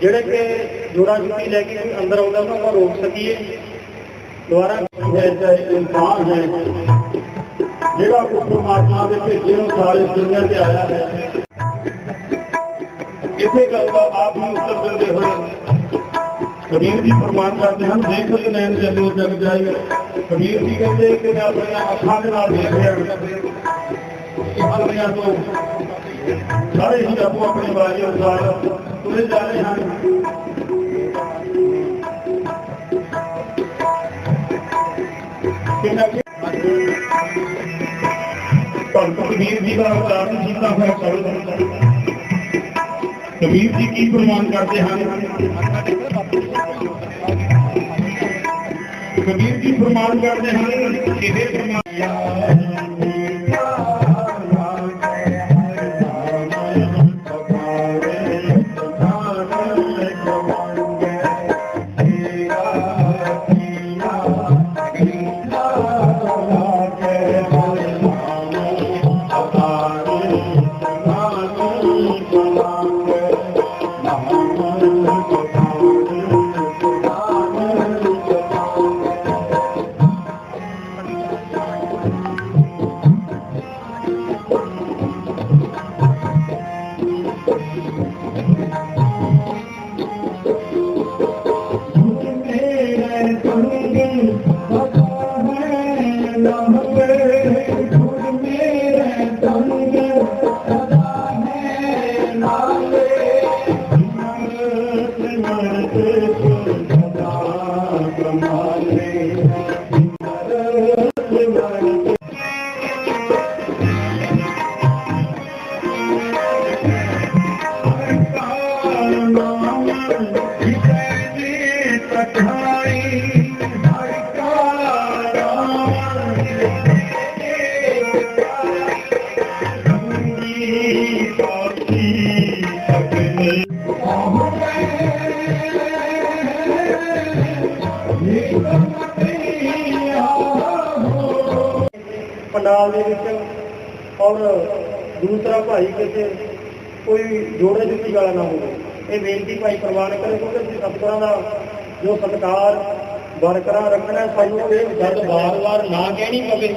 ਜਿਹੜੇ ਕਿ ਜੋੜਾ ਜੁੱਤੀ ਲੈ ਕੇ ਕੋਈ ਅੰਦਰ ਆਉਂਦਾ ਉਹਨਾਂ ਨੂੰ ਰੋਕ ਸਕੀਏ ਦੁਆਰਾ ਐਸਾ ਇਨਸਾਨ ਹੈ ਜਿਹੜਾ ਉਸ ਪਰਮਾਤਮਾ ਦੇ ਭੇਜੇ ਨੂੰ ਸਾਰੇ ਦੁਨੀਆ ਤੇ ਆਇਆ ਹੈ ਇਸੇ ਗੱਲ ਦਾ ਆਪ ਨੂੰ ਉੱਤਰ ਦਿੰਦੇ ਹੋਏ ਕਬੀਰ ਜੀ ਫਰਮਾਨ ਕਰਦੇ ਹਨ ਦੇਖਤ ਨੈਣ ਚੱਲੋ ਜਗ ਜਾਏ ਕਬੀਰ ਜੀ ਕਹਿੰਦੇ ਕਿ ਮੈਂ ਆਪਣੀਆਂ ਅੱਖਾਂ ਦੇ ਨਾਲ ਦੇਖ ਰਿਹਾ ਹਾਂ ਦੁਨੀਆ ਤੋਂ ਸਾਰੇ ਹੀ ਆਪੋ ਆਪਣੀ ਬਾਜੀ ਅਨੁਸਾਰ ਤੁਰੇ ਜਾ ਹਨ ਭਗਤ ਕਬੀਰ ਜੀ ਦਾ ਅਵਤਾਰ ਕੀਤਾ ਹੋਇਆ ਸ਼ਬਦ ਕਬੀਰ ਜੀ ਕੀ ਪ੍ਰਮਾਣ ਕਰਦੇ ਹਨ ਕਬੀਰ ਜੀ ਪ੍ਰਮਾਣ ਕਰਦੇ ਹਨ ਕਿ ਪ੍ਰਮਾਣ? تھي کوں ਵਾਲਾ ਨਾ ਹੋਵੇ। ਇਹ ਬੇਨਤੀ ਭਾਈ ਪ੍ਰਵਾਨ ਕਰੇ ਕਿਉਂਕਿ ਅਸੀਂ ਸਤਿਗੁਰਾਂ ਦਾ ਜੋ ਸਤਿਕਾਰ ਬਰਕਰਾਰ ਰੱਖਣਾ, ਸਾਨੂੰ ਇਹ ਗੱਲ ਵਾਰ-ਵਾਰ ਨਾ ਕਹਿਣੀ ਪਵੇ।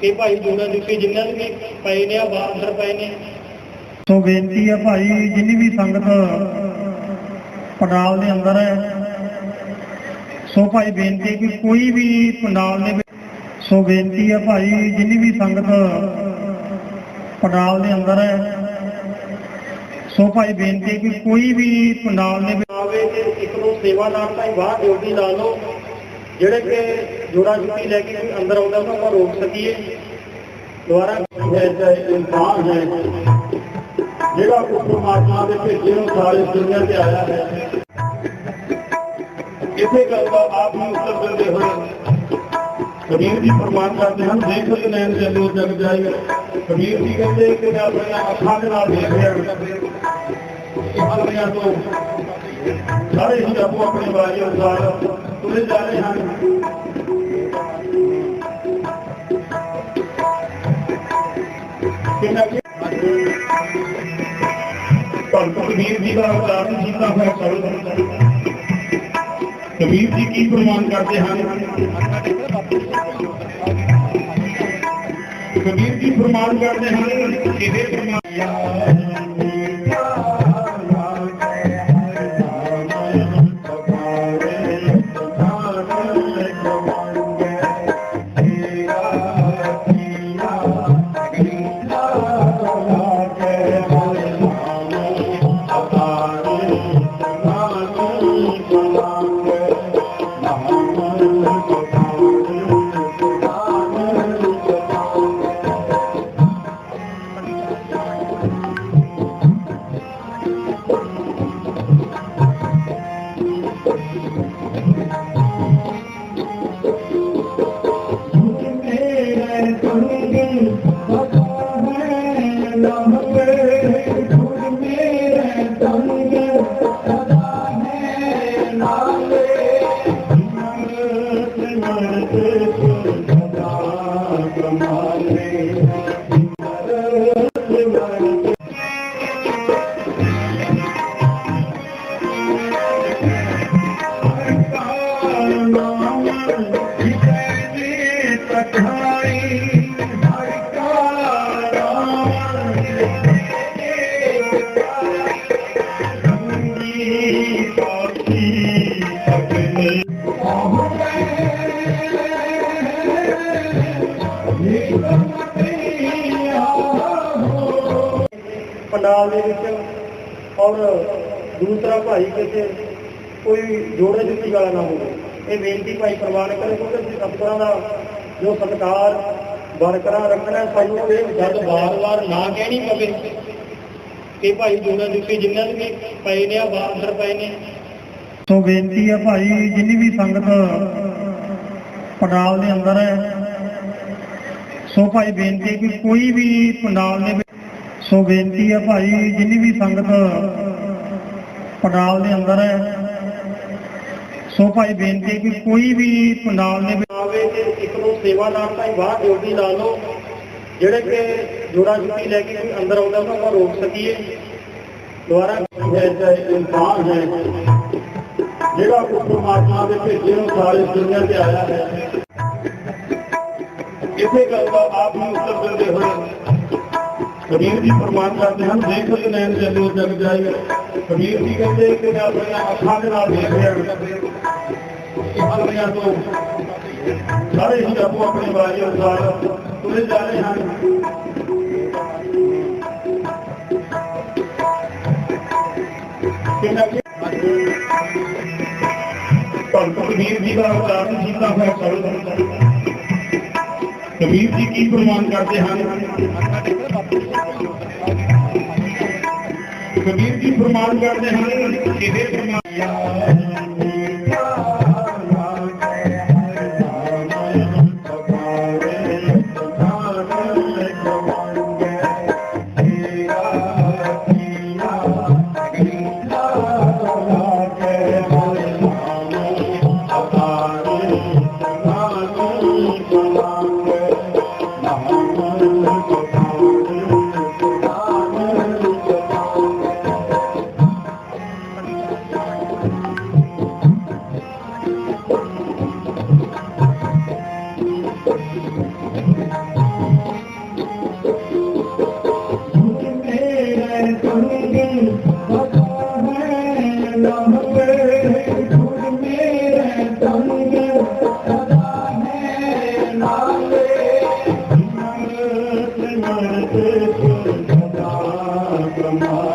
ਕਿ ਭਾਈ ਜੋੜਾ ਜੁੱਤੀ ਜਿੰਨਾਂ ਦੇ ਪਏ ਨੇ ਆ ਬਾਹਰ ਪਏ ਨੇ। ਸੋ ਬੇਨਤੀ ਹੈ ਭਾਈ, ਜਿੰਨੀ ਵੀ ਸੰਗਤ ਪੰਡਾਲ ਦੇ ਅੰਦਰ ਹੈ, ਸੋ ਭਾਈ ਬੇਨਤੀ ਹੈ ਕਿ ਕੋਈ ਵੀ ਪੰਡਾਲ ਦੇ ਸੋ ਬੇਨਤੀ ਹੈ ਭਾਈ, ਜਿੰਨੀ ਵੀ ਸੰਗਤ ਪੰਡਾਲ ਦੇ ਅੰਦਰ ਹੈ ਸੋ ਭਾਈ ਬੇਨਤੀ ਹੈ ਕਿ ਕੋਈ ਵੀ ਪੰਡਾਲ ਦੇ ਵਿੱਚ ਆਵੇ ਤੇ ਇੱਕ ਨੂੰ ਸੇਵਾਦਾਰ ਤਾਂ ਬਾਹਰ ਡਿਊਟੀ ਲਾ ਲਓ। ਜਿਹੜੇ ਕਿ ਜੋੜਾ ਜੁੱਤੀ ਲੈ ਕੇ ਕੋਈ ਅੰਦਰ ਆਉਂਦਾ ਉਹਨਾਂ ਨੂੰ ਰੋਕ ਸਕੀਏ। ਦੁਆਰਾ ਐਸਾ ਇਨਸਾਨ ਹੈ ਜਿਹੜਾ ਉਸ ਪਰਮਾਤਮਾ ਦੇ ਭੇਜੇ ਨੂੰ ਸਾਰੇ ਦੁਨੀਆ ਤੇ ਆਇਆ ਹੈ। ਇਸੇ ਗੱਲ ਦਾ ਆਪ ਨੂੰ ਉੱਤਰ ਦਿੰਦੇ ਹੋਏ ਕਬੀਰ ਜੀ ਪ੍ਰਮਾਣ ਕਰਦੇ ਹਨ ਦੇਖਤ ਨੈਣ ਚੱਲੋ ਜਗ ਜਾਏ। ਕਬੀਰ ਜੀ ਕਹਿੰਦੇ ਕਿ ਮੈਂ ਆਪਣੀਆਂ ਅੱਖਾਂ ਦੇ ਨਾਲ ਦੇਖ ਰਿਹਾ ਹਾਂ ਤੋਂ ਸਾਰੇ ਹੀ ਆਪੋ ਆਪਣੇ ਬਾਜੀ ਅਨੁਸਾਰ ਤੁਰੇ ਜਾ ਰਹੇ ਹਨ। ਭਗਤ ਕਬੀਰ ਜੀ ਦਾ ਅਵਤਾਰ ਕੀਤਾ ਹੋਇਆ ਸ਼ਬਦ ਕਬੀਰ ਜੀ ਕੀ ਪ੍ਰਮਾਣ ਕਰਦੇ ਹਨ? ਕਬੀਰ ਜੀ ਪ੍ਰਮਾਣ ਕਰਦੇ ਹਨ ਕਿ ਪ੍ਰਮਾਣ? ਪੰਡਾਲ ਦੇ ਵਿੱਚ ਔਰ ਦੂਸਰਾ ਭਾਈ ਕਿਸੇ ਕੋਈ ਜੋੜੇ ਜੁੱਤੀ ਵਾਲਾ ਨਾ ਹੋਵੇ। ਇਹ ਬੇਨਤੀ ਭਾਈ ਪ੍ਰਵਾਨ ਕਰੇ ਕਿਉਂਕਿ ਸਤਿਗੁਰਾਂ ਦਾ ਜੋ ਸਤਿਕਾਰ ਬਰਕਰਾਰ ਰੱਖਣਾ ਸਾਨੂੰ ਇਹ ਜਦ ਵਾਰ-ਵਾਰ ਨਾ ਕਹਿਣੀ ਪਵੇ ਕਿ ਭਾਈ ਜੋੜਾ ਜੁੱਤੀ ਜਿੰਨਾਂ ਦੇ ਵੀ ਪਏ ਨੇ ਆ ਬਾਹਰ ਪਏ ਨੇ। ਸੋ ਬੇਨਤੀ ਹੈ ਭਾਈ ਜਿੰਨੀ ਵੀ ਸੰਗਤ ਪੰਡਾਲ ਦੇ ਅੰਦਰ ਹੈ ਸੋ ਭਾਈ ਬੇਨਤੀ ਕਿ ਕੋਈ ਵੀ ਪੰਡਾਲ ਦੇ ਸੋ ਬੇਨਤੀ ਹੈ ਭਾਈ, ਜਿੰਨੀ ਵੀ ਸੰਗਤ ਪੰਡਾਲ ਦੇ ਅੰਦਰ ਹੈ, ਸੋ ਭਾਈ ਬੇਨਤੀ ਕਿ ਕੋਈ ਵੀ ਪੰਡਾਲ ਦੇ ਵਿੱਚ ਆਵੇ ਤੇ ਇੱਕ ਨੂੰ ਸੇਵਾਦਾਰ ਤਾਂ ਬਾਹਰ ਡਿਊਟੀ ਲਾ ਲਓ, ਜਿਹੜੇ ਕਿ ਜੋੜਾ ਜੁੱਤੀ ਲੈ ਕੇ ਕੋਈ ਅੰਦਰ ਆਉਂਦਾ ਉਹਨਾਂ ਨੂੰ ਰੋਕ ਸਕੀਏ। ਦੁਆਰਾ ਐਸਾ ਇਨਸਾਨ ਹੈ ਜਿਹੜਾ ਉਸ ਪਰਮਾਤਮਾ ਦੇ ਭੇਜੇ ਨੂੰ ਸਾਰੀ ਦੁਨੀਆ ਤੇ ਆਇਆ ਹੈ। ਇਸੇ ਗੱਲ ਦਾ ਆਪ ਵੀ ਉੱਤਰ ਦਿੰਦੇ ਹੋਏ ਕਬੀਰ ਜੀ ਪ੍ਰਮਾਣ ਕਰਦੇ ਹਨ ਦੇਖਤ ਨੈਣ ਚੱਲੋ ਜਗ ਜਾਏ ਕਬੀਰ ਜੀ ਕਹਿੰਦੇ ਕਿ ਮੈਂ ਆਪਣੀਆਂ ਅੱਖਾਂ ਦੇ ਨਾਲ ਦੇਖ ਰਿਹਾ ਆਪਣੀਆਂ ਤੋਂ ਸਾਰੇ ਹੀ ਆਪੋ ਆਪਣੀ ਬਾਣੀ ਅਨੁਸਾਰ ਤੁਰੇ ਜਾ ਰਹੇ ਹਨ। ਭਗਤ ਕਬੀਰ ਜੀ ਦਾ ਉਦਾਹਰਨ ਕੀਤਾ ਹੋਇਆ ਸ਼ਬਦ ਕਬੀਰ ਜੀ ਕੀ ਪ੍ਰਮਾਨ ਕਰਦੇ ਹਨ? ਕਬੀਰ ਜੀ ਪ੍ਰਮਾਨ ਕਰਦੇ ਹਨ? ਕਿ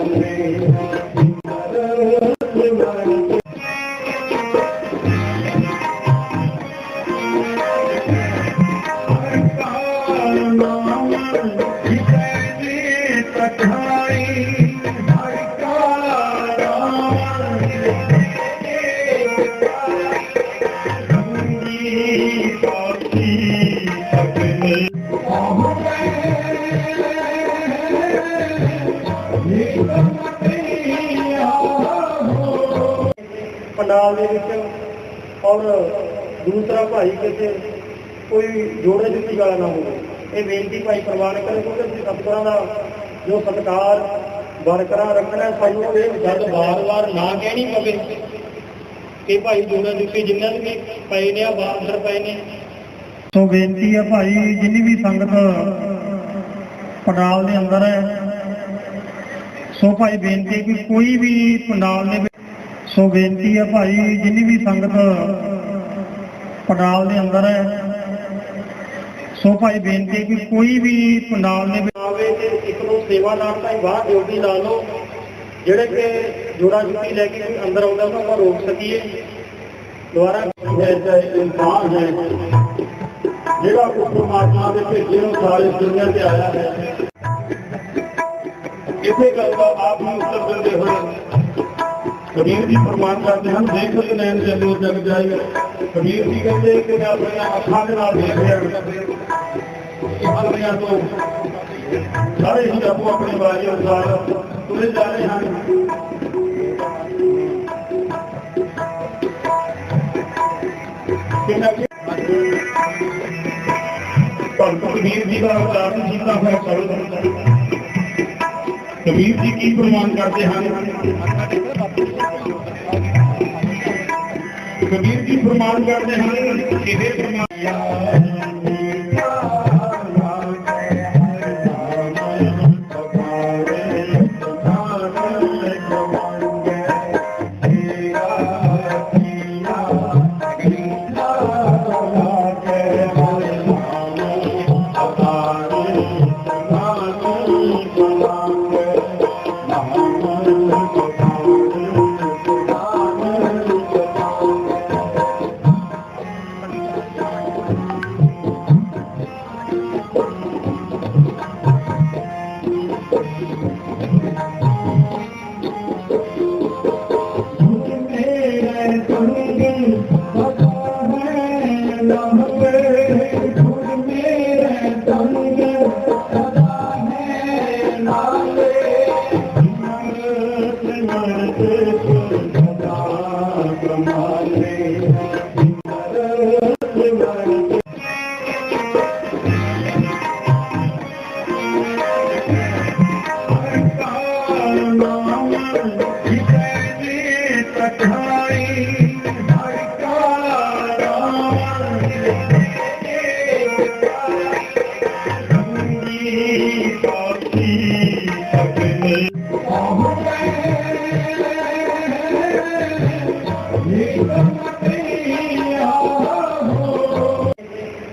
ਇਹ ਪੰਡਾਲ ਭਾਈ ਕੋਈ ਜੋੜੇ ਜੁੱਤੀ ਵਾਲਾ ਨਾ ਹੋਵੇ। ਇਹ ਬੇਨਤੀ ਭਾਈ ਪ੍ਰਵਾਨ ਕਰੇ ਕਿਉਂਕਿ ਅਸੀਂ ਸਤਿਗੁਰਾਂ ਦਾ ਜੋ ਸਤਿਕਾਰ ਬਰਕਰਾਰ ਰੱਖਣਾ, ਸਾਨੂੰ ਇਹ ਜਦ ਵਾਰ-ਵਾਰ ਨਾ ਕਹਿਣੀ ਪਵੇ ਕਿ ਭਾਈ ਜੋੜਾ ਜੁੱਤੀ ਜਿੰਨਾਂ ਦੇ ਪਏ ਨੇ ਆ ਬਾਹਰ ਪਏ ਨੇ। ਸੋ ਬੇਨਤੀ ਹੈ ਭਾਈ, ਜਿੰਨੀ ਵੀ ਸੰਗਤ ਪੰਡਾਲ ਦੇ ਅੰਦਰ ਹੈ, ਸੋ ਭਾਈ ਬੇਨਤੀ ਕਿ ਕੋਈ ਵੀ ਪੰਡਾਲ ਦੇ ਸੋ ਬੇਨਤੀ ਹੈ ਭਾਈ, ਜਿੰਨੀ ਵੀ ਸੰਗਤ ਪੰਡਾਲ ਦੇ ਅੰਦਰ ਹੈ। ਸੋ ਭਾਈ ਬੇਨਤੀ ਕਿ ਕੋਈ ਵੀ ਪੰਡਾਲ ਦੇ ਆਵੇ ਤੇ ਇੱਕ ਨੂੰ ਸੇਵਾਦਾਰ ਤਾਂ ਬਾਹਰ ਡਿਊਟੀ ਲਾ ਲਓ। ਜਿਹੜੇ ਕਿ ਜੋੜਾ ਜੁੱਤੀ ਲੈ ਕੇ ਅੰਦਰ ਆਉਂਦਾ ਉਹਨਾਂ ਨੂੰ ਰੋਕ ਸਕੀਏ। ਦੁਆਰਾ ਇਨਸਾਨ ਹੈ ਜਿਹੜਾ ਉਸ ਪਰਮਾਤਮਾ ਦੇ ਭੇਜੇ ਨੂੰ ਸਾਰੀ ਦੁਨੀਆ ਤੇ ਆਇਆ ਹੈ ਇਸੇ ਗੱਲ ਦਾ ਆਪ ਨੂੰ ਉੱਤਰ ਦਿੰਦੇ ਹੋਏ ਕਬੀਰ ਜੀ ਪ੍ਰਮਾਣ ਕਰਦੇ ਹਨ ਦੇਖਤ ਨੈਣ ਚੱਲੋ, ਜਗ ਜਾਏ ਕਬੀਰ ਜੀ ਕਹਿੰਦੇ ਕਿ ਮੈਂ ਆਪਣੀਆਂ ਅੱਖਾਂ ਦੇ ਨਾਲ ਦੇਖ ਰਿਹਾ। ਹਾਂ ਤੋਂ ਸਾਰੇ ਹੀ ਆਪੋ ਆਪਣੀ ਬਾਣੀ ਅਨੁਸਾਰ ਤੁਰੇ ਜਾ ਰਹੇ ਹਨ। ਭਗਤ ਕਬੀਰ ਜੀ ਦਾ ਅਵਤਾਰ ਕੀਤਾ ਹੋਇਆ। ਸ਼ਬਦ ਕਬੀਰ ਜੀ ਕੀ ਪ੍ਰਮਾਨ ਕਰਦੇ ਹਨ? ਕਬੀਰ ਜੀ ਪ੍ਰਮਾਣ ਕਰਦੇ ਹਨ ਕਿ ਇਹ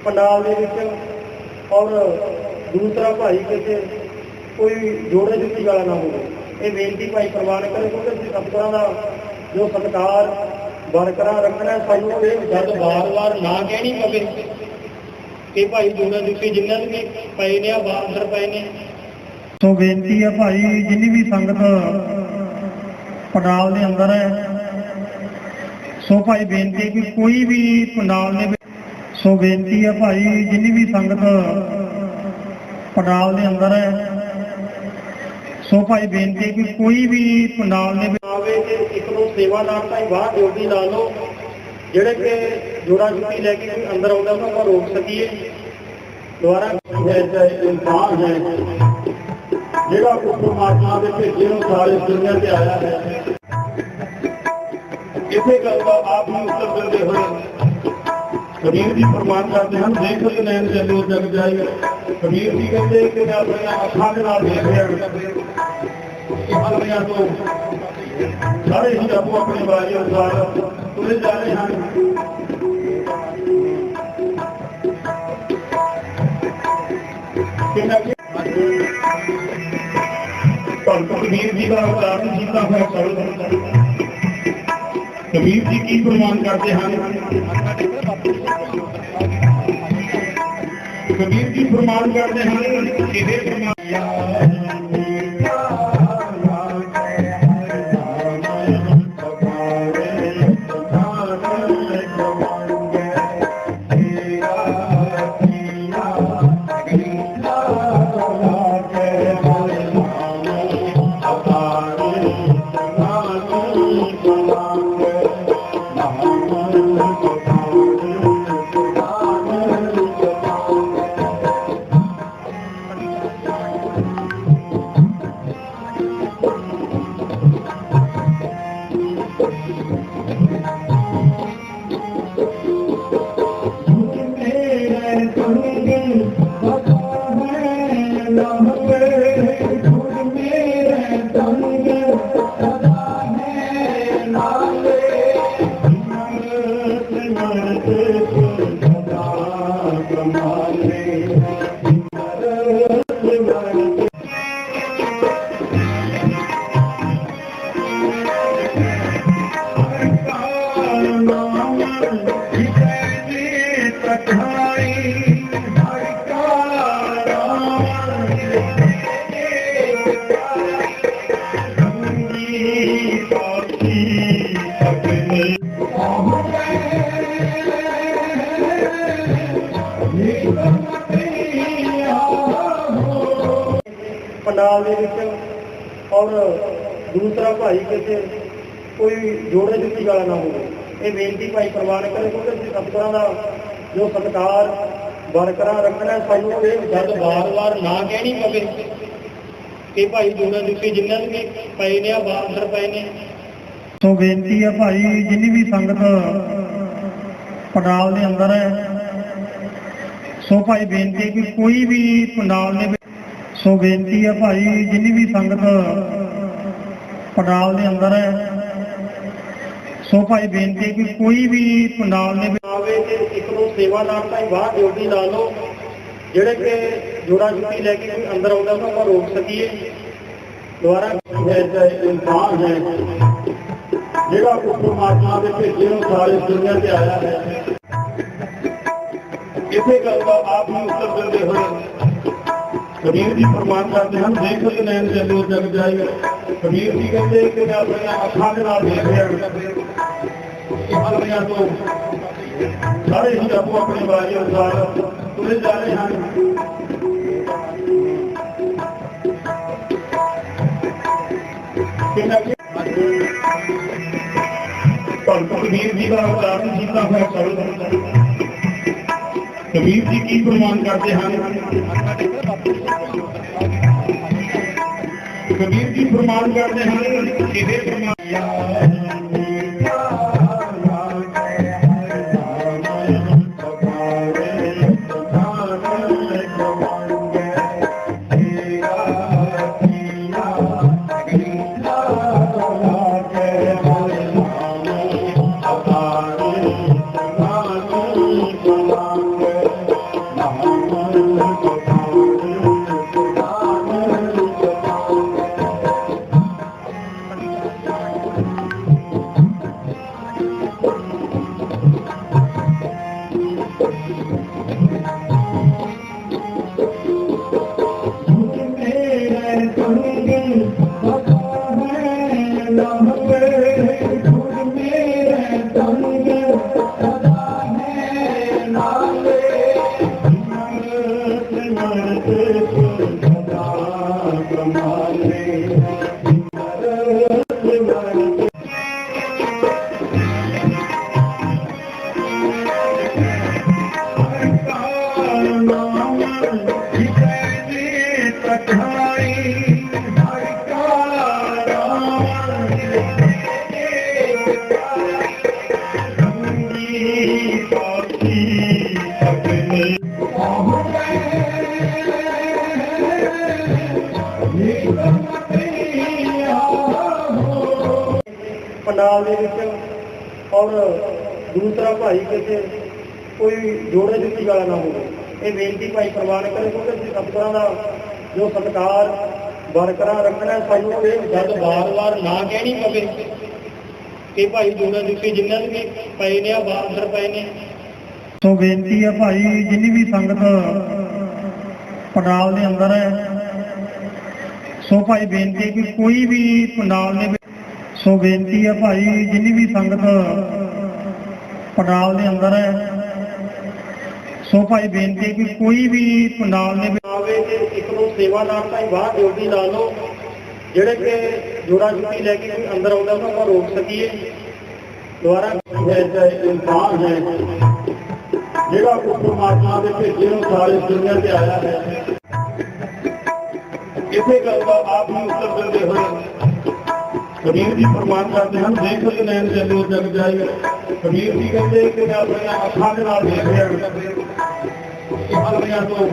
ਪੰਡਾਲ ਦੇ ਵਿੱਚ ਔਰ ਦੂਸਰਾ ਭਾਈ ਕਿਸੇ ਕੋਈ ਜੋੜੇ ਜੁੱਤੀ ਵਾਲਾ ਨਾ ਹੋਵੇ। ਇਹ ਬੇਨਤੀ ਭਾਈ ਪ੍ਰਵਾਨ ਕਰੇ ਕਿਉਂਕਿ ਸਤਿਗੁਰਾਂ ਦਾ ਜੋ ਸਤਿਕਾਰ ਬਰਕਰਾਰ ਰੱਖਣਾ ਸਾਨੂੰ ਇਹ ਜਦ ਵਾਰ-ਵਾਰ ਨਾ ਕਹਿਣੀ ਪਵੇ। ਕਿ ਭਾਈ ਜੋੜੇ ਜੁੱਤੀ ਜਿੰਨਾਂ ਵੀ ਪਏ ਨੇ ਆ ਬਾਹਰ ਪਏ ਨੇ। ਸੋ ਬੇਨਤੀ ਹੈ ਭਾਈ, ਜਿੰਨੀ ਵੀ ਸੰਗਤ ਪੰਡਾਲ ਦੇ ਅੰਦਰ ਹੈ ਸੋ ਭਾਈ ਬੇਨਤੀ ਕਿ ਕੋਈ ਵੀ ਪੰਡਾਲ ਦੇ ਸੋ ਬੇਨਤੀ ਹੈ ਭਾਈ, ਜਿੰਨੀ ਵੀ ਸੰਗਤ ਪੰਡਾਲ ਦੇ ਅੰਦਰ ਹੈ। ਸੋ ਭਾਈ ਬੇਨਤੀ ਕਿ ਕੋਈ ਵੀ ਪੰਡਾਲ ਦੇ ਆਵੇ ਤੇ ਇੱਕ ਨੂੰ ਸੇਵਾਦਾਰ ਤਾਂ ਬਾਹਰ ਡਿਊਟੀ ਲਾ ਲਓ। ਜਿਹੜੇ ਕਿ ਜੋੜਾ ਜੁੱਤੀ ਲੈ ਕੇ ਕੋਈ ਅੰਦਰ ਆਉਂਦਾ, ਉਹਨਾਂ ਨੂੰ ਰੋਕ ਸਕੀਏ। ਦੁਆਰਾ ਐਸਾ ਇਨਸਾਨ ਹੈ। ਜਿਹੜਾ ਉਸ ਪਰਮਾਤਮਾ ਦੇ ਭੇਜੇ ਨੂੰ ਸਾਰੇ ਦੁਨੀਆ ਤੇ ਆਇਆ ਹੈ। ਇਸੇ ਗੱਲ ਦਾ ਆਪ ਨੂੰ ਉੱਤਰ ਦਿੰਦੇ ਹੋਏ ਕਬੀਰ ਜੀ ਪ੍ਰਮਾਣ ਕਰਦੇ ਹਨ ਦੇਖਤ ਨੈਣ ਚੱਲੋ ਜਗ ਜਾਈ ਕਬੀਰ ਜੀ ਕਹਿੰਦੇ ਕਿ ਮੈਂ ਆਪਣੀਆਂ ਅੱਖਾਂ ਦੇ ਨਾਲ ਦੇਖ ਰਿਹਾ ਹਾਂ ਦੁਨੀਆ ਤੋਂ ਸਾਰੇ ਹੀ ਆਪੋ ਆਪਣੀ ਬਾਣੀ ਅਨੁਸਾਰ ਤੁਰੇ ਜਾ ਰਹੇ ਹਨ ਕਿੰਨਾ ਕਿ ਭਗਤ ਕਬੀਰ ਜੀ ਦਾ ਉਦਾਹਰਨ ਕੀਤਾ ਹੋਇਆ ਸ਼ਬਦ ਕਬੀਰ ਜੀ ਕੀ ਪ੍ਰਮਾਣ ਕਰਦੇ ਹਨ? ਕਬੀਰ ਜੀ ਪ੍ਰਮਾਣ ਕਰਦੇ ਹਨ ਕਿ ਇਹ ਪੰਡਾਲ ਦੇ ਵਿੱਚ ਔਰ ਦੂਸਰਾ ਭਾਈ ਕਿਸੇ ਕੋਈ ਜੋੜੇ ਜੁੱਤੀ ਵਾਲਾ ਨਾ ਹੋਵੇ। ਇਹ ਬੇਨਤੀ ਭਾਈ ਪ੍ਰਵਾਨ ਕਰੇ ਕਿਉਂਕਿ ਅਸੀਂ ਸਤਿਗੁਰਾਂ ਦਾ ਜੋ ਸਤਿਕਾਰ ਬਰਕਰਾਰ ਰੱਖਣਾ ਸਾਨੂੰ ਇਹ ਜਦ ਵਾਰ-ਵਾਰ ਨਾ ਕਹਿਣੀ ਪਵੇ ਕਿ ਭਾਈ ਜੋੜਾ ਜੁੱਤੀ ਜਿੰਨਾਂ ਵੀ ਪਏ ਨੇ ਆ ਬਾਹਰ ਪਏ ਨੇ। ਸੋ ਬੇਨਤੀ ਹੈ ਭਾਈ ਜਿੰਨੀ ਵੀ ਸੰਗਤ ਪੰਡਾਲ ਦੇ ਅੰਦਰ ਹੈ ਸੋ ਭਾਈ ਬੇਨਤੀ ਕਿ ਕੋਈ ਵੀ ਪੰਡਾਲ ਦੇ ਸੋ ਬੇਨਤੀ ਹੈ ਭਾਈ, ਜਿੰਨੀ ਵੀ ਸੰਗਤ ਪੰਡਾਲ ਦੇ ਅੰਦਰ ਹੈ। ਸੋ ਭਾਈ ਬੇਨਤੀ ਕਿ ਕੋਈ ਵੀ ਪੰਡਾਲ ਦੇ ਆਵੇ ਤੇ ਇੱਕ ਨੂੰ ਸੇਵਾਦਾਰ ਤਾਂ ਹੀ ਬਾਹਰ ਡਿਊਟੀ ਲਾ ਲਓ। ਜਿਹੜੇ ਕਿ ਜੋੜਾ ਜੁੱਤੀ ਲੈ ਕੇ ਕੋਈ ਅੰਦਰ ਆਉਂਦਾ ਉਹਨਾਂ ਨੂੰ ਰੋਕ ਸਕੀਏ। ਦੁਆਰਾ ਐਸਾ ਇਨਸਾਨ ਹੈ ਜਿਹੜਾ ਉਸ ਪਰਮਾਤਮਾ ਦੇ ਭੇਜੇ ਨੂੰ ਸਾਰੇ ਦੁਨੀਆ ਤੇ ਆਇਆ ਹੈ। ਇਸੇ ਗੱਲ ਦਾ ਆਪ ਨੂੰ ਉੱਤਰ ਦਿੰਦੇ ਹੋਏ ਕਬੀਰ ਜੀ ਫਰਮਾਨ ਕਰਦੇ ਹਨ ਦੇਖਤ ਨੈਣ ਚੱਲੋ ਜਗ ਜਾਈ ਕਬੀਰ ਜੀ ਕਹਿੰਦੇ ਕਿ ਮੈਂ ਆਪਣੀਆਂ ਅੱਖਾਂ ਦੇ ਨਾਲ ਦੇਖ ਰਿਹਾ ਹਾਂ। ਤੋਂ ਸਾਰੇ ਹੀ ਆਪੋ ਆਪਣੀ ਵਾਰੀ ਅਨੁਸਾਰ ਤੁਰੇ ਜਾ ਰਹੇ ਹਨ। ਭਗਤ ਕਬੀਰ ਜੀ ਦਾ ਉਦਾਹਰਨ ਕੀਤਾ ਹੋਇਆ ਸ਼ਬਦ ਕਬੀਰ ਜੀ ਕੀ ਪ੍ਰਮਾਣ ਕਰਦੇ ਹਨ? ਕਬੀਰ ਜੀ ਪ੍ਰਮਾਣ ਕਰਦੇ ਹਨ ਕਿਹਦੇ ਪੰਡਾਲ ਦੇ ਵਿੱਚ ਔਰ ਦੂਸਰਾ ਭਾਈ ਕਿਸੇ ਕੋਈ ਜੋੜੇ ਜੁੱਤੀ ਵਾਲਾ ਨਾ ਹੋਵੇ। ਇਹ ਬੇਨਤੀ ਭਾਈ ਪ੍ਰਵਾਨ ਕਰੇ ਕਿਉਂਕਿ ਸਤਿਗੁਰਾਂ ਦਾ ਜੋ ਸਤਿਕਾਰ ਬਰਕਰਾਰ ਰੱਖਣਾ ਸਾਨੂੰ ਇਹ ਜਦ ਵਾਰ-ਵਾਰ ਨਾ ਕਹਿਣੀ ਪਵੇ ਕਿ ਭਾਈ ਜੋੜਾ ਜੁੱਤੀ ਜਿੰਨਾਂ ਦੇ ਵੀ ਪਏ ਨੇ ਆ ਬਾਹਰ ਪਏ ਨੇ। ਸੋ ਬੇਨਤੀ ਹੈ ਭਾਈ, ਜਿੰਨੀ ਵੀ ਸੰਗਤ ਪੰਡਾਲ ਦੇ ਅੰਦਰ ਹੈ, ਸੋ ਭਾਈ ਬੇਨਤੀ ਕਿ ਕੋਈ ਵੀ ਪੰਡਾਲ ਦੇ ਸੋ ਬੇਨਤੀ ਹੈ ਭਾਈ, ਜਿੰਨੀ ਵੀ ਸੰਗਤ ਪੰਡਾਲ ਦੇ ਅੰਦਰ ਹੈ, ਸੋ ਭਾਈ ਬੇਨਤੀ ਕਿ ਕੋਈ ਵੀ ਪੰਡਾਲ ਦੇ ਆਵੇ ਤੇ ਇੱਕ ਨੂੰ ਸੇਵਾਦਾਰ ਤਾਂ ਬਾਹਰ ਡਿਊਟੀ ਲਾ ਲਓ, ਜਿਹੜੇ ਕਿ ਜੋੜਾ ਜੁੱਤੀ ਲੈ ਕੇ ਕੋਈ ਅੰਦਰ ਆਉਂਦਾ, ਉਹਨਾਂ ਨੂੰ ਰੋਕ ਸਕੀਏ। ਦੁਬਾਰਾ ਐਸਾ ਇਨਸਾਨ ਹੈ ਜਿਹੜਾ ਉਸ ਪਰਮਾਤਮਾ ਦੇ ਭੇਜੇ ਨੂੰ ਇਸ ਦੁਨੀਆ ਤੇ ਆਇਆ ਹੈ। ਇਸੇ ਗੱਲ ਦਾ ਆਪ ਹੀ ਉੱਤਰ ਦਿੰਦੇ ਹੋਏ ਕਬੀਰ ਜੀ ਫਰਮਾਨ ਕਰਦੇ ਹਨ ਦੇਖਤ ਨੈਣ ਚੱਲੋ, ਜਗ ਜਾਈ। ਕਬੀਰ ਜੀ ਕਹਿੰਦੇ ਕਿ ਮੈਂ ਆਪਣੀਆਂ ਅੱਖਾਂ ਦੇ ਨਾਲ ਦੇਖ ਰਿਹਾ। ਹਾਂ ਤੋਂ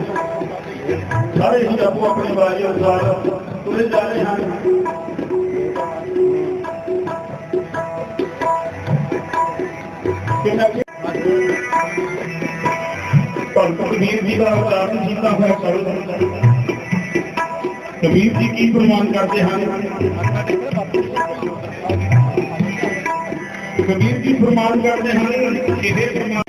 ਸਾਰੇ ਹੀ ਆਪੋ ਆਪਣੀ ਵਾਰੀ ਅਨੁਸਾਰ ਤੁਰੇ ਜਾ ਰਹੇ ਹਨ। ਭਗਤ ਕਬੀਰ ਜੀ ਦਾ ਉਦਾਹਰਨ ਕੀਤਾ ਹੋਇਆ ਸ਼ਬਦ ਕਬੀਰ ਜੀ ਕੀ ਗੁਣਵਾਨ ਕਰਦੇ ਹਨ? ਕਬੀਰ ਜੀ ਫਰਮਾਨ ਕਰਦੇ ਹਨ ਕਿਹਦੇ ਫਰਮਾਨ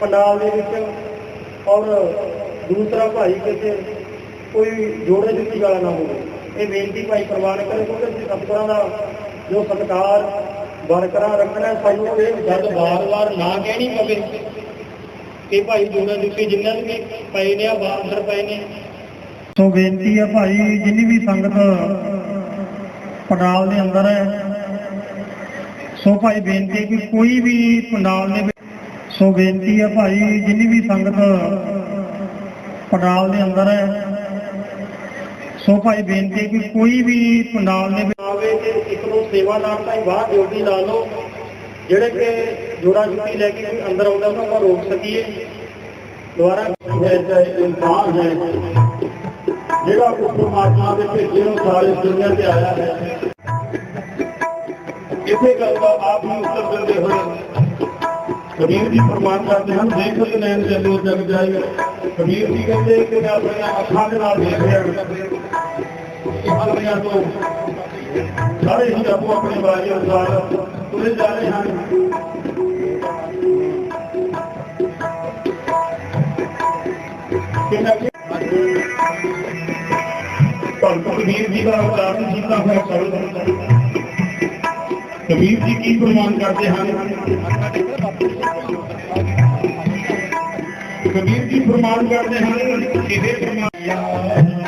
पंडाल और दूसरा भाई किसी कोई जोड़े जुटी वाला ना हो बेनती भाई प्रवान करे, क्योंकि सतपुरा का जो सत्कार ਬਰਕਰਾਰ ਰੱਖਣਾ ਸਾਨੂੰ ਇਹ ਜਦ ਵਾਰ-ਵਾਰ ਨਾ ਕਹਿਣੀ ਪਵੇ ਕਿ ਭਾਈ ਜੋੜਾ ਜੁੱਤੀ ਜਿੰਨਾਂ ਵੀ ਪਏ ਨੇ ਆ ਬਾਹਰ ਪਏ ਨੇ। ਸੋ ਬੇਨਤੀ ਹੈ ਭਾਈ, ਜਿੰਨੀ ਵੀ ਸੰਗਤ ਪੰਡਾਲ ਦੇ ਅੰਦਰ ਹੈ, ਸੋ ਭਾਈ ਬੇਨਤੀ ਹੈ ਕਿ ਕੋਈ ਵੀ ਪੰਡਾਲ ਦੇ ਸੋ ਬੇਨਤੀ ਹੈ ਭਾਈ, ਜਿੰਨੀ ਵੀ ਸੰਗਤ ਪੰਡਾਲ ਦੇ ਅੰਦਰ ਹੈ, ਸੋ ਭਾਈ ਬੇਨਤੀ ਹੈ ਕਿ ਕੋਈ ਵੀ ਪੰਡਾਲ ਦੇ ਵਿੱਚ ਕਿ ਇੱਕ ਨੂੰ ਸੇਵਾਦਾਰ ਭਾਈ ਬਾਹਰ ਡਿਊਟੀ ਲਾ ਲਓ। ਜਿਹੜੇ ਕਿ ਜੋੜਾ ਜੁੱਤੀ ਲੈ ਕੇ ਕੋਈ ਅੰਦਰ ਆਉਂਦਾ ਤਾਂ ਆਪਾਂ ਰੋਕ ਸਕੀਏ। ਦੁਬਾਰਾ ਐਸਾ ਇਨਸਾਨ ਹੈ ਜਿਹੜਾ ਉਸ ਪਰਮਾਤਮਾ ਦੇ ਭੇਜੇ ਅਨੁਸਾਰ ਇਸ ਦੁਨੀਆ ਤੇ ਆਇਆ ਹੈ। ਇਸੇ ਗੱਲ ਦਾ ਆਪ ਹੀ ਉੱਤਰ ਦਿੰਦੇ ਹੋਏ ਕਬੀਰ ਜੀ ਫਰਮਾਨ ਕਰਦੇ ਹਨ ਦੇਖਤ ਨੈਣ ਚੱਲੋ ਜਗ ਜਾਏ। ਕਬੀਰ ਜੀ ਕਹਿੰਦੇ ਕਿ ਮੈਂ ਆਪਣੀਆਂ ਅੱਖਾਂ ਦੇ ਨਾਲ ਦੇਖ ਰਿਹਾ ਹਾਂ। ਤੋਂ ਸਾਰੇ ਹੀ ਆਪੋ ਆਪਣੀ ਵਾਰੀ ਅਨੁਸਾਰ ਤੁਰੇ ਜਾ ਰਹੇ ਹਨ। ਭਗਤ ਕਬੀਰ ਜੀ ਦਾ ਉਦਾਹਰਨ ਕੀਤਾ ਹੋਇਆ ਸ਼ਬਦ ਕਬੀਰ ਜੀ ਕੀ ਪ੍ਰਮਾਣ ਕਰਦੇ ਹਨ? ਕਬੀਰ ਜੀ ਪ੍ਰਮਾਣ ਕਰਦੇ ਹਨ ਕਿ ਇਹ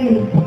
ਪੰਡਾਲ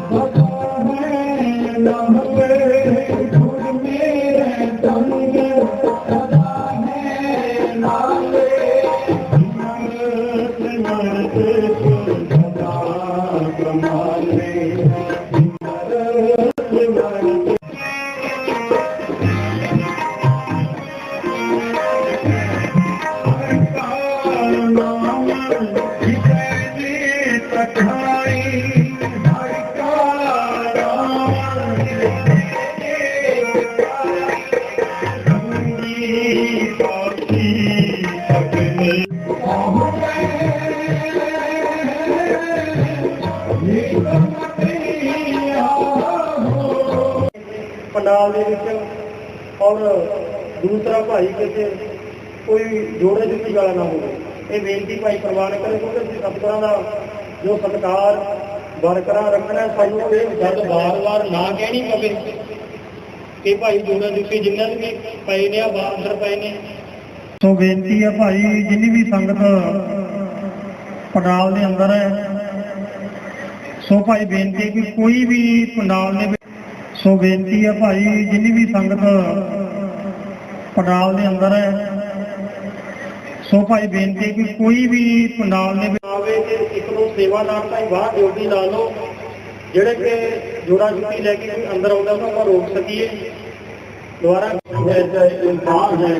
ਔਰ ਦੂਸਰਾ ਭਾਈ ਕਿਸੇ ਕੋਈ ਜੋੜੇ ਜੁੱਤੀ ਵਾਲਾ ਨਾ ਹੋਵੇ। ਇਹ ਬੇਨਤੀ ਭਾਈ ਪ੍ਰਵਾਨ ਕਰੇ ਕਿਉਂਕਿ ਸਤਿਗੁਰਾਂ ਦਾ ਜੋ ਸਤਿਕਾਰ ਬਰਕਰਾਰ ਰੱਖਣਾ ਹੈ, ਸਾਨੂੰ ਇਹ ਜਦ ਵਾਰ-ਵਾਰ ਨਾ ਕਹਿਣੀ ਪਵੇ। ਕਿ ਭਾਈ ਜੋੜਾ ਜੁੱਤੀ ਜਿੰਨਾਂ ਵੀ ਪਏ ਨੇ ਆ ਬਾਹਰ ਪਏ ਨੇ। ਸੋ ਬੇਨਤੀ ਹੈ ਭਾਈ ਜਿੰਨੀ ਵੀ ਸੰਗਤ ਪੰਡਾਲ ਦੇ ਅੰਦਰ ਹੈ ਸੋ ਭਾਈ ਬੇਨਤੀ ਹੈ ਕਿ ਕੋਈ ਵੀ ਪੰਡਾਲ ਦੇ ਸੋ ਬੇਨਤੀ ਹੈ ਭਾਈ, ਜਿੰਨੀ ਵੀ ਸੰਗਤ ਪੰਡਾਲ ਦੇ ਅੰਦਰ ਹੈ। ਸੋ ਭਾਈ ਬੇਨਤੀ ਕਿ ਕੋਈ ਵੀ ਪੰਡਾਲ ਦੇ ਵਿੱਚ ਆਵੇ ਕਿ ਇੱਕ ਨੂੰ ਸੇਵਾਦਾਰ ਭਾਈ ਬਾਹਰ ਡਿਊਟੀ ਲਾ ਲਓ। ਜਿਹੜੇ ਕਿ ਜੋੜਾ ਜੁੱਤੀ ਲੈ ਕੇ ਕੋਈ ਅੰਦਰ ਆਉਂਦਾ ਤਾਂ ਆਪਾਂ ਰੋਕ ਸਕੀਏ। ਦੁਬਾਰਾ ਇਨਸਾਨ ਹੈ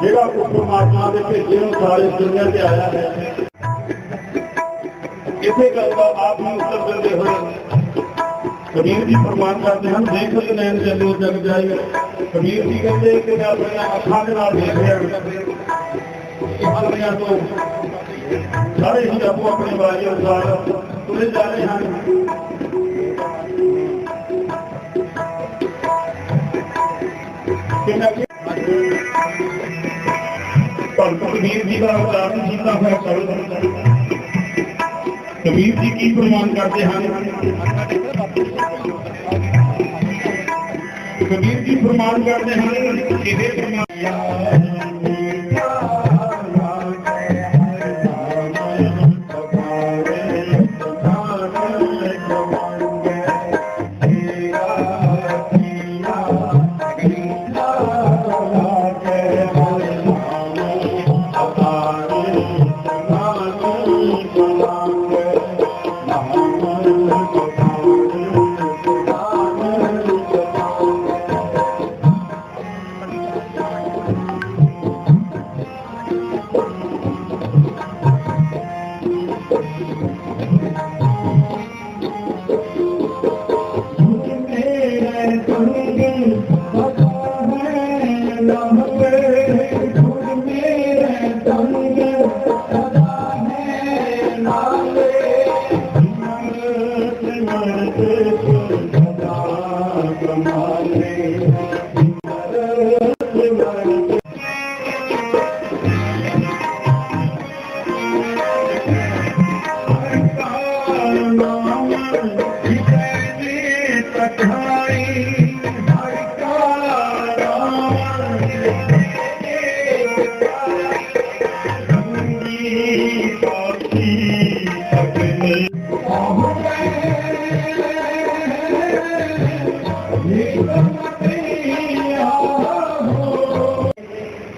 ਜਿਹੜਾ ਉਸ ਪਰਮਾਤਮਾ ਦੇ ਭੇਜੇ ਅਨੁਸਾਰ ਇਸ ਦੁਨੀਆ ਤੇ ਆਇਆ ਹੈ। ਇਸੇ ਗੱਲ ਦਾ ਆਪ ਹੀ ਉੱਤਰ ਦਿੰਦੇ ਹੋਏ ਕਬੀਰ ਜੀ ਫਰਮਾਨ ਕਰਦੇ ਹਨ ਦੇਖਤ ਨੈਣ ਚੱਲੋ ਜਗ ਜਾਏ ਕਬੀਰ ਜੀ ਕਹਿੰਦੇ ਕਿ ਮੈਂ ਆਪਣੀਆਂ ਅੱਖਾਂ ਦੇ ਨਾਲ ਦੇਖ ਰਿਹਾ ਹਾਂ ਦੁਨੀਆ ਤੋਂ ਸਾਰੇ ਹੀ ਆਪੋ ਆਪਣੀ ਵਾਰੀ ਅਨੁਸਾਰ ਤੁਰੇ ਜਾ ਰਹੇ ਹਨ ਕਿੰਨਾ ਕਿ ਭਗਤ ਕਬੀਰ ਜੀ ਦਾ ਉਦਾਹਰਨ ਕੀਤਾ ਹੋਇਆ ਸ਼ਬਦ ਕਬੀਰ ਜੀ ਕੀ ਪ੍ਰਮਾਣ ਕਰਦੇ ਹਨ ਕਬੀਰ ਜੀ ਪ੍ਰਮਾਣ ਕਰਦੇ ਹਨ ਇਹ ਪ੍ਰਮਾਣ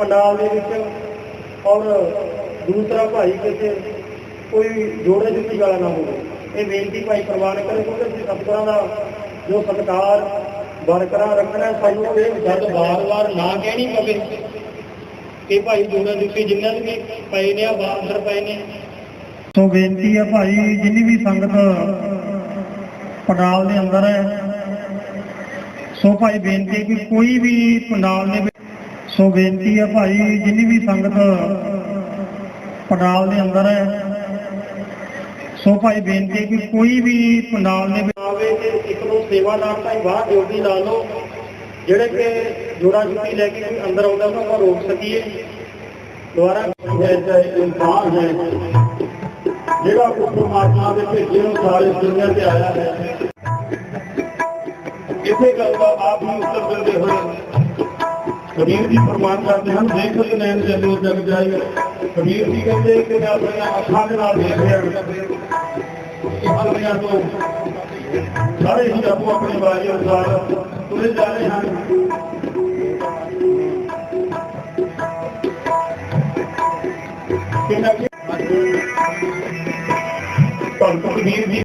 ਪੰਡਾਲ ਦੇ ਵਿੱਚ ਔਰ ਦੂਸਰਾ ਭਾਈ ਕਿਸੇ ਕੋਈ ਜੋੜੇ ਜੁੱਤੀ ਵਾਲਾ ਨਾ ਹੋਵੇ। ਇਹ ਬੇਨਤੀ ਭਾਈ ਪ੍ਰਵਾਨ ਕਰੇ ਕਿਉਂਕਿ ਅਸੀਂ ਸਤਿਗੁਰਾਂ ਦਾ ਜੋ ਸਤਿਕਾਰ ਬਰਕਰਾਰ ਰੱਖਣਾ ਹੈ, ਸਾਨੂੰ ਇਹ ਗੱਲ ਵਾਰ-ਵਾਰ ਨਾ ਕਹਿਣੀ ਪਵੇ ਕਿ ਭਾਈ ਜੋੜਾ ਜੁੱਤੀ ਜਿੰਨਾਂ ਵੀ ਪਏ ਨੇ ਆ ਬਾਹਰ ਪਏ ਨੇ। ਸੋ ਬੇਨਤੀ ਹੈ ਭਾਈ ਜਿੰਨੀ ਵੀ ਸੰਗਤ ਪੰਡਾਲ ਦੇ ਅੰਦਰ ਹੈ ਸੋ ਭਾਈ ਬੇਨਤੀ ਕਿ ਕੋਈ ਵੀ ਪੰਡਾਲ ਦੇ ਸੋ ਬੇਨਤੀ ਹੈ ਭਾਈ, ਜਿੰਨੀ ਵੀ ਸੰਗਤ ਪੰਡਾਲ ਦੇ ਅੰਦਰ ਹੈ। ਸੋ ਭਾਈ ਬੇਨਤੀ ਕਿ ਕੋਈ ਵੀ ਪੰਡਾਲ ਦੇ ਵਿੱਚ ਆਵੇ ਤੇ ਇੱਕ ਨੂੰ ਸੇਵਾਦਾਰ ਭਾਈ ਬਾਹਰ ਡਿਊਟੀ ਲਾ ਲਓ। ਜਿਹੜੇ ਕਿ ਜੋੜਾ ਜੁੱਤੀ ਲੈ ਕੇ ਕੋਈ ਅੰਦਰ ਆਉਂਦਾ ਤਾਂ ਆਪਾਂ ਰੋਕ ਸਕੀਏ। ਦੁਆਰਾ ਇਨਸਾਨ ਹੈ। ਜਿਹੜਾ ਉਸ ਪਰਮਾਤਮਾ ਦੇ ਭੇਜੇ ਅਨੁਸਾਰ ਇਸ ਦੁਨੀਆ ਤੇ ਆਇਆ ਹੈ। ਇਸੇ ਗੱਲ ਦਾ ਆਪ ਹੀ ਉੱਤਰ ਦਿੰਦੇ ਹੋਏ ਕਬੀਰ ਜੀ ਫਰਮਾਨ ਕਰਦੇ ਹਨ ਦੇਖਤ ਨੈਣ ਜਲੋ ਜਗ ਜਾਏ ਕਬੀਰ ਜੀ ਕਹਿੰਦੇ ਕਿ ਮੈਂ ਆਪਣੀਆਂ ਅੱਖਾਂ ਦੇ ਨਾਲ ਦੇਖ ਰਿਹਾ ਇਸ ਦੁਨੀਆ ਤੋਂ ਸਾਰੇ ਹੀ ਆਪੋ ਆਪਣੀ ਵਾਰੀ ਅਨੁਸਾਰ ਤੁਰੇ ਜਾ ਰਹੇ ਹਨ ਕਿ ਮੈਂ ਧੰਨ ਕਬੀਰ ਜੀ